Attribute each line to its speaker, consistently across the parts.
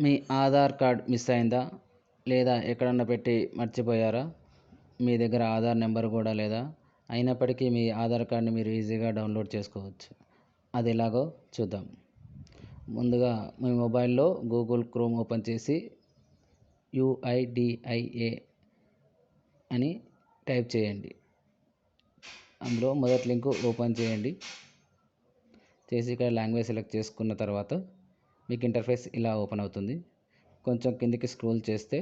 Speaker 1: మీ Aadhaar card miss అయిందా? లేదా ఎక్కడన్నా పెట్టి మర్చిపోయారా? మీ దగ్గర ఆధార్ నెంబర్ కూడా లేదా? అయినప్పటికీ మీ ఆధార్ కార్డ్ని మీరు ఈజీగా డౌన్లోడ్ చేసుకోవచ్చు. అది ఎలాగో చూద్దాం. ముందుగా మీ మొబైల్లో గూగుల్ క్రోమ్ ఓపెన్ చేసి యుఐడిఐఏ అని టైప్ చేయండి. అందులో మొదటి లింక్ ఓపెన్ చేయండి. చేసి ఇక్కడ లాంగ్వేజ్ సెలెక్ట్ చేసుకున్న తర్వాత మీకు ఇంటర్ఫేస్ ఇలా ఓపెన్ అవుతుంది. కొంచెం కిందికి స్క్రోల్ చేస్తే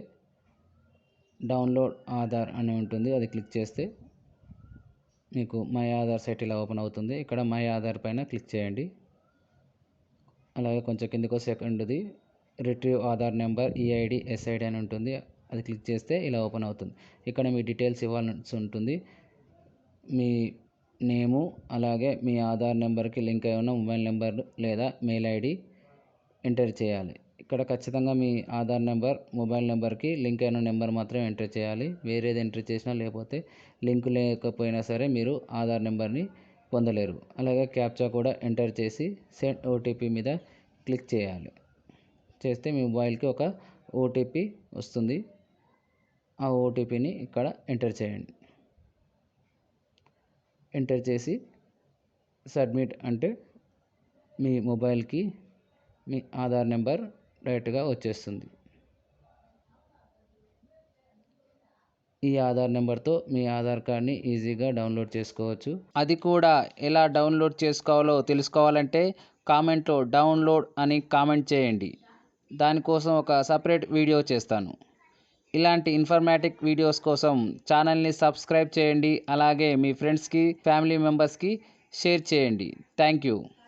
Speaker 1: డౌన్లోడ్ ఆధార్ అని ఉంటుంది. అది క్లిక్ చేస్తే మీకు మై ఆధార్ సైట్ ఇలా ఓపెన్ అవుతుంది. ఇక్కడ మై ఆధార్ పైన క్లిక్ చేయండి. అలాగే కొంచెం కిందికి సెకండ్ది retrieve Aadhaar number EID SID అని ఉంటుంది. అది క్లిక్ చేస్తే ఇలా ఓపెన్ అవుతుంది. ఇక్కడ మీ డీటెయిల్స్ ఇవ్వాల్సి ఉంటుంది. మీ నేము అలాగే మీ ఆధార్ నెంబర్కి లింక్ అయి ఉన్న మొబైల్ నెంబర్ లేదా మెయిల్ ఐడి ఎంటర్ చేయాలి. ఇక్కడ ఖచ్చితంగా మీ ఆధార్ నెంబర్ మొబైల్ నెంబర్కి లింక్ అయిన నెంబర్ మాత్రం ఎంటర్ చేయాలి. వేరేది ఎంటర్ చేసినా లేకపోతే లింక్ లేకపోయినా సరే మీరు ఆధార్ నెంబర్ని పొందలేరు. అలాగే క్యాప్చా కూడా ఎంటర్ చేసి సెండ్ ఓటీపీ మీద క్లిక్ చేయాలి. చేస్తే మీ మొబైల్కి ఒక ఓటీపీ వస్తుంది. ఆ ఓటీపీని ఇక్కడ ఎంటర్ చేయండి. ఎంటర్ చేసి సబ్మిట్ అంటే మీ మొబైల్కి మీ ఆధార్ నెంబర్ డైరెక్ట్గా వచ్చేస్తుంది. ఈ ఆధార్ నెంబర్తో మీ ఆధార్ కార్డ్ని ఈజీగా డౌన్లోడ్ చేసుకోవచ్చు. అది కూడా ఎలా డౌన్లోడ్ చేసుకోవాలో తెలుసుకోవాలంటే కామెంట్లో డౌన్లోడ్ అని కామెంట్ చేయండి. దానికోసం ఒక సపరేట్ వీడియో చేస్తాను. ఇలాంటి ఇన్ఫర్మేటిక్ వీడియోస్ కోసం ఛానల్ని సబ్స్క్రైబ్ చేయండి. అలాగే మీ ఫ్రెండ్స్కి ఫ్యామిలీ మెంబర్స్కి షేర్ చేయండి. Thank you.